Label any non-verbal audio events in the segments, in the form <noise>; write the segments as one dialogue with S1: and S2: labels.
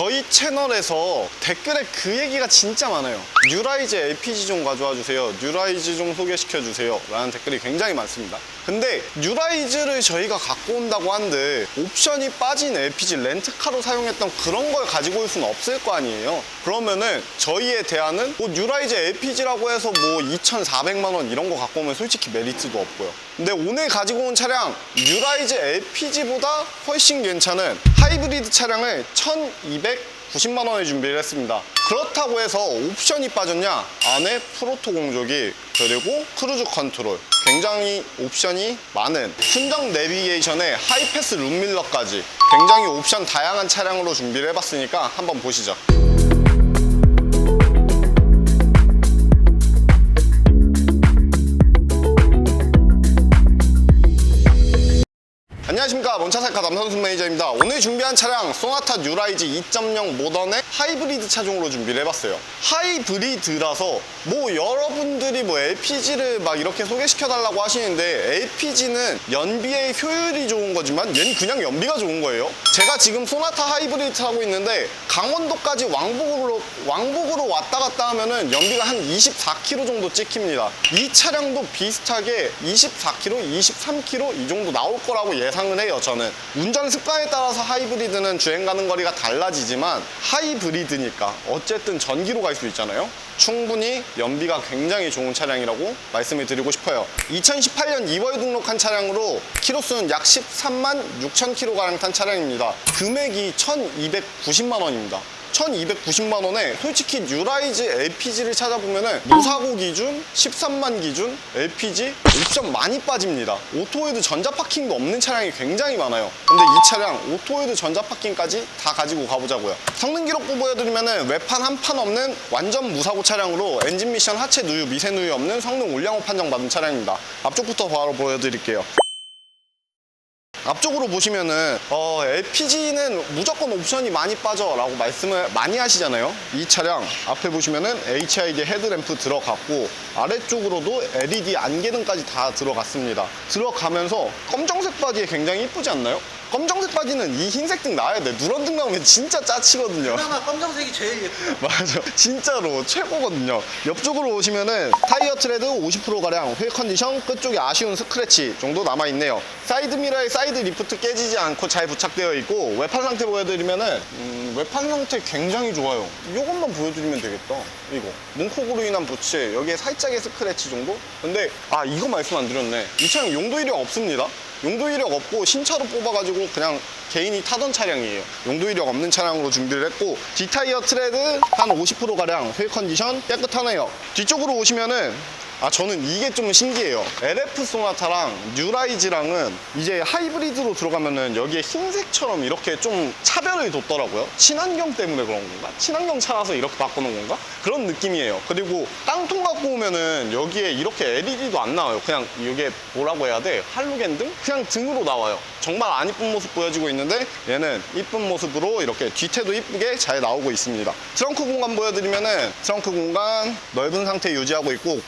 S1: 저희 채널에서 댓글에 그 얘기가 진짜 많아요. 뉴라이즈 LPG 좀 가져와 주세요. 뉴라이즈 좀 소개시켜 주세요. 라는 댓글이 굉장히 많습니다. 근데 뉴라이즈를 저희가 갖고 온다고 한들 옵션이 빠진 LPG 렌트카로 사용했던 그런 걸 가지고 올 수는 없을 거 아니에요. 그러면은 저희의 대안은 뭐 뉴라이즈 LPG라고 해서 뭐 2,400만 원 이런 거 갖고 오면 솔직히 메리트도 없고요. 근데 오늘 가지고 온 차량 뉴라이즈 LPG보다 훨씬 괜찮은 하이브리드 차량을 1,290만 원에 준비를 했습니다. 그렇다고 해서 옵션이 빠졌냐? 안에 프로토 공조기 그리고 크루즈 컨트롤 굉장히 옵션이 많은 순정 내비게이션에 하이패스 룸밀러까지 굉장히 옵션 다양한 차량으로 준비를 해봤으니까 한번 보시죠. 안녕하십니까. 먼차살카 남선수 매니저입니다. 오늘 준비한 차량 소나타 뉴라이즈 2.0 모던의 하이브리드 차종으로 준비를 해봤어요. 하이브리드라서 뭐 여러분들이 뭐 LPG를 막 이렇게 소개시켜 달라고 하시는데 LPG는 연비의 효율이 좋은 거지만 얘는 그냥 연비가 좋은 거예요. 제가 지금 소나타 하이브리드 타고 있는데 강원도까지 왕복으로 왕복으로 왔다 갔다 하면은 연비가 한 24km 정도 찍힙니다. 이 차량도 비슷하게 24km, 23km 이 정도 나올 거라고 예상 을 해요 저는. 운전 습관에 따라서 하이브리드는 주행 가는 거리가 달라지지만 하이브리드니까 어쨌든 전기로 갈 수 있잖아요? 충분히 연비가 굉장히 좋은 차량이라고 말씀을 드리고 싶어요. 2018년 2월 등록한 차량으로 키로수는 약 13만 6천 킬로가량 탄 차량입니다. 금액이 1290만 원입니다 1290만 원에 솔직히 뉴라이즈 LPG를 찾아보면은 무사고 기준 13만 기준 LPG 옵션 많이 빠집니다. 오토웨드 전자 파킹도 없는 차량이 굉장히 많아요. 근데 이 차량 오토웨드 전자 파킹까지 다 가지고 가보자고요. 성능 기록부 보여드리면은 외판 한 판 없는 완전 무사고 차량으로 엔진 미션 하체 누유 미세 누유 없는 성능 올량호 판정 받은 차량입니다. 앞쪽부터 바로 보여드릴게요. 앞쪽으로 보시면은 어, LPG는 무조건 옵션이 많이 빠져라고 말씀을 많이 하시잖아요. 이 차량 앞에 보시면은 HID 헤드램프 들어갔고 아래쪽으로도 LED 안개등까지 다 들어갔습니다. 들어가면서 검정색 바디에 굉장히 이쁘지 않나요? 검정색 바디는 이 흰색 등 나와야 돼. 누런 등 나오면 진짜 짜치거든요.
S2: 그나마 검정색이 제일 예뻐요. <laughs>
S1: 맞아. 진짜로 최고거든요. 옆쪽으로 오시면은 타이어 트레드 50%가량 휠 컨디션 끝쪽에 아쉬운 스크래치 정도 남아있네요. 사이드 미러에 사이드 리프트 깨지지 않고 잘 부착되어 있고 외판 상태 보여드리면은 음, 외판 상태 굉장히 좋아요. 이것만 보여드리면 되겠다. 이거. 문콕으로 인한 부츠 여기에 살짝의 스크래치 정도? 근데 아 이거 말씀 안 드렸네. 이 차량 용도 이력 없습니다. 용도 이력 없고 신차로 뽑아가지고 그냥 개인이 타던 차량이에요. 용도 이력 없는 차량으로 준비를 했고 뒷타이어 트레드 한 50%가량 휠 컨디션 깨끗하네요. 뒤쪽으로 오시면은 아 저는 이게 좀 신기해요. LF 소나타랑 뉴라이즈랑은 이제 하이브리드로 들어가면은 여기에 흰색처럼 이렇게 좀 차별을 뒀더라고요. 친환경 때문에 그런 건가? 친환경 차라서 이렇게 바꾸는 건가? 그런 느낌이에요. 그리고 깡통 갖고 오면은 여기에 이렇게 LED도 안 나와요. 그냥 이게 뭐라고 해야 돼? 할로겐 등? 그냥 등으로 나와요. 정말 안 이쁜 모습 보여지고 있는데 얘는 이쁜 모습으로 이렇게 뒤태도 이쁘게 잘 나오고 있습니다. 트렁크 공간 보여드리면은 트렁크 공간 넓은 상태 유지하고 있고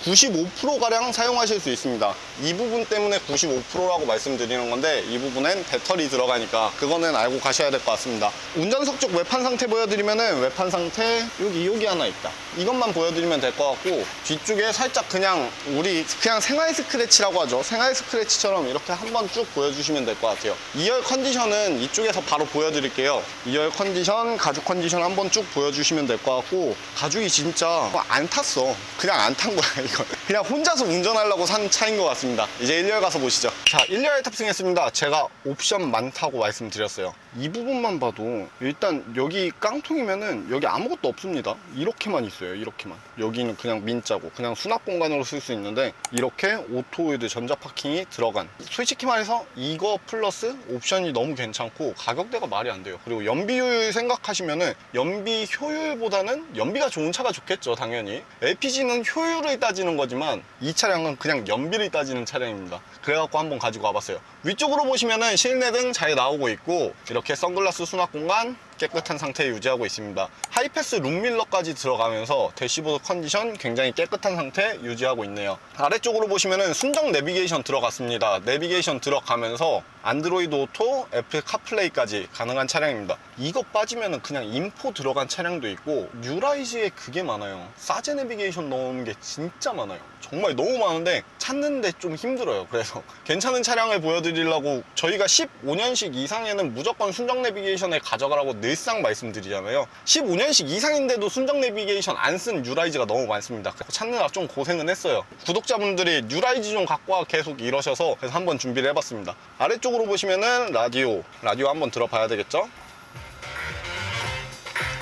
S1: 95%가량 사용하실 수 있습니다. 이 부분 때문에 95%라고 말씀드리는 건데 이 부분엔 배터리 들어가니까 그거는 알고 가셔야 될 것 같습니다. 운전석 쪽 외판 상태 보여드리면은 외판 상태 여기 여기 하나 있다. 이것만 보여드리면 될 것 같고 뒤쪽에 살짝 그냥 우리 그냥 생활 스크래치라고 하죠. 생활 스크래치처럼 이렇게 한번 쭉 보여주시면 될 것 같아요. 2열 컨디션은 이쪽에서 바로 보여드릴게요. 2열 컨디션, 가죽 컨디션 한번 쭉 보여주시면 될 것 같고 가죽이 진짜 안 탔어. 그냥 안 탄 거야 <laughs> 이거. 그냥 혼자서 운전하려고 산 차인 것 같습니다. 이제 1열 가서 보시죠. 자, 1열 탑승했습니다. 제가 옵션 많다고 말씀드렸어요. 이 부분만 봐도 일단 여기 깡통이면은 여기 아무것도 없습니다. 이렇게만 있어요. 이렇게만. 여기는 그냥 민자고 그냥 수납 공간으로 쓸 수 있는데 이렇게 오토웨드 전자 파킹이 들어간. 솔직히 말해서 이거 플러스 옵션이 너무 괜찮고 가격대가 말이 안 돼요. 그리고 연비 효율 생각하시면은 연비 효율보다는 연비가 좋은 차가 좋겠죠, 당연히. LPG는 효율을 따지는 거지만 이 차량은 그냥 연비를 따지는 차량입니다. 그래갖고 한번 가지고 와봤어요. 위쪽으로 보시면은 실내 등 잘 나오고 있고 이렇게 선글라스 수납 공간 깨끗한 상태 유지하고 있습니다. 하이패스 룸밀러까지 들어가면서 대시보드 컨디션 굉장히 깨끗한 상태 유지하고 있네요. 아래쪽으로 보시면은 순정 내비게이션 들어갔습니다. 내비게이션 들어가면서 안드로이드 오토, 애플 카플레이까지 가능한 차량입니다. 이거 빠지면은 그냥 인포 들어간 차량도 있고 뉴라이즈에 그게 많아요. 사제 내비게이션 넣는 게 진짜 많아요. 정말 너무 많은데 찾는데 좀 힘들어요. 그래서 <laughs> 괜찮은 차량을 보여드리려고 저희가 15년식 이상에는 무조건 순정 내비게이션을 가져가라고 늘상 말씀드리잖아요. 15년식 이상인데도 순정 내비게이션 안쓴 뉴라이즈가 너무 많습니다. 찾느라 좀 고생은 했어요. 구독자분들이 뉴라이즈 좀 갖고 와 계속 이러셔서 그래서 한번 준비를 해봤습니다. 아래쪽으로 보시면은 라디오, 라디오 한번 들어봐야 되겠죠?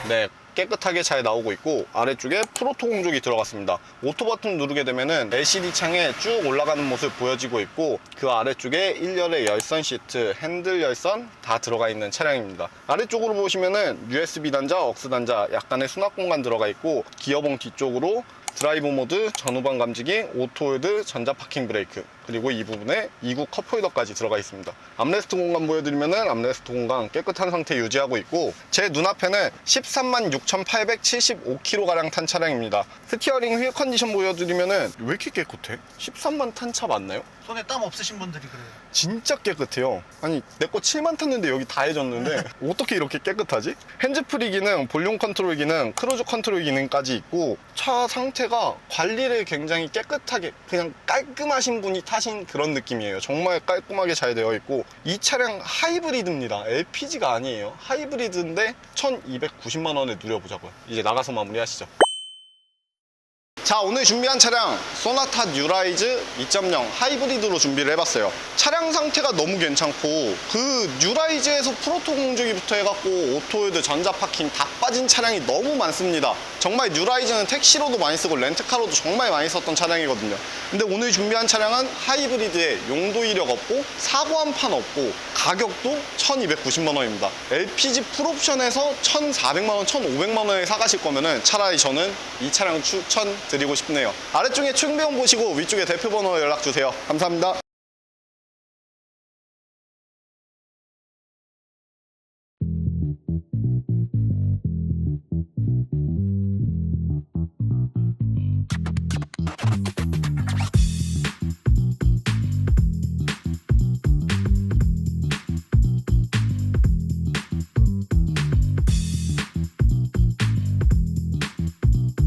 S1: 네, 깨끗하게 잘 나오고 있고 아래쪽에 프로토 공족이 들어갔습니다. 오토 버튼 누르게 되면은 LCD 창에 쭉 올라가는 모습 보여지고 있고 그 아래쪽에 1열의 열선 시트, 핸들 열선 다 들어가 있는 차량입니다. 아래쪽으로 보시면은 USB 단자, 억스 단자 약간의 수납 공간 들어가 있고 기어봉 뒤쪽으로 드라이브 모드, 전후방 감지기, 오토홀드, 전자 파킹 브레이크 그리고 이 부분에 2구 컵홀더까지 들어가 있습니다. 암레스트 공간 보여드리면은 암레스트 공간 깨끗한 상태 유지하고 있고 제 눈앞에는 13만 6,875km 가량 탄 차량입니다. 스티어링 휠 컨디션 보여드리면은 왜 이렇게 깨끗해? 13만 탄 차 맞나요?
S2: 손에 땀 없으신 분들이 그래요.
S1: 진짜 깨끗해요. 아니 내 거 7만 탔는데 여기 다 해졌는데 <laughs> 어떻게 이렇게 깨끗하지? 핸즈프리 기능, 볼륨 컨트롤 기능, 크루즈 컨트롤 기능까지 있고 차 상태가 관리를 굉장히 깨끗하게 그냥 깔끔하신 분이 타신 그런 느낌이에요. 정말 깔끔하게 잘 되어 있고 이 차량 하이브리드입니다. LPG가 아니에요. 하이브리드인데 1,290만 원에 누려보자고요. 이제 나가서 마무리하시죠. 자 오늘 준비한 차량 소나타 뉴라이즈 2.0 하이브리드로 준비를 해봤어요. 차량 상태가 너무 괜찮고 그 뉴라이즈에서 프로토 공조기부터 해갖고 오토홀드 전자 파킹 다 빠진 차량이 너무 많습니다. 정말 뉴라이즈는 택시로도 많이 쓰고 렌트카로도 정말 많이 썼던 차량이거든요. 근데 오늘 준비한 차량은 하이브리드에 용도 이력 없고 사고 한 판 없고 가격도 1290만 원입니다. LPG 풀옵션에서 1400만 원 1500만 원에 사가실 거면은 차라리 저는 이 차량 추천드 리고 싶네요. 아래쪽에 충배원 보시고 위쪽에 대표 번호 연락 주세요. 감사합니다